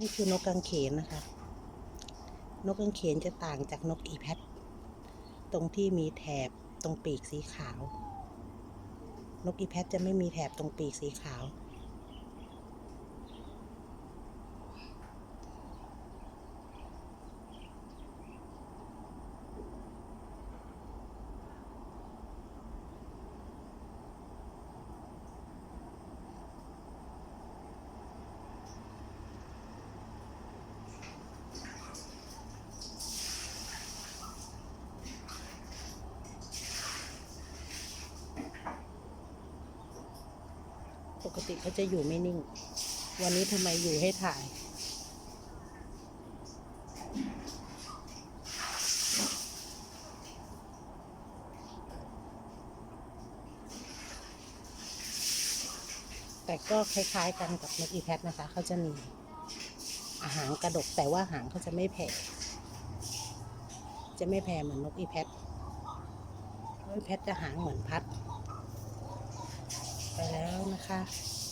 นี่คือนกกางเขนนะคะ นกกางเขนจะต่างจากนกอีแพทตรงที่มีแถบตรงปีกสีขาว นกอีแพทจะไม่มีแถบตรงปีกสีขาว ปกติเขาจะอยู่ไม่นิ่ง วันนี้ทำไมอยู่ให้ถ่าย แต่ก็คล้ายๆกันกับนกอีแพทนะคะ เขาจะมีอาหารกระดกแต่ว่าหางเขาจะไม่แผ่ จะไม่แผ่เหมือนนกอีแพทนกอีแพทจะหางเหมือนพัด คะ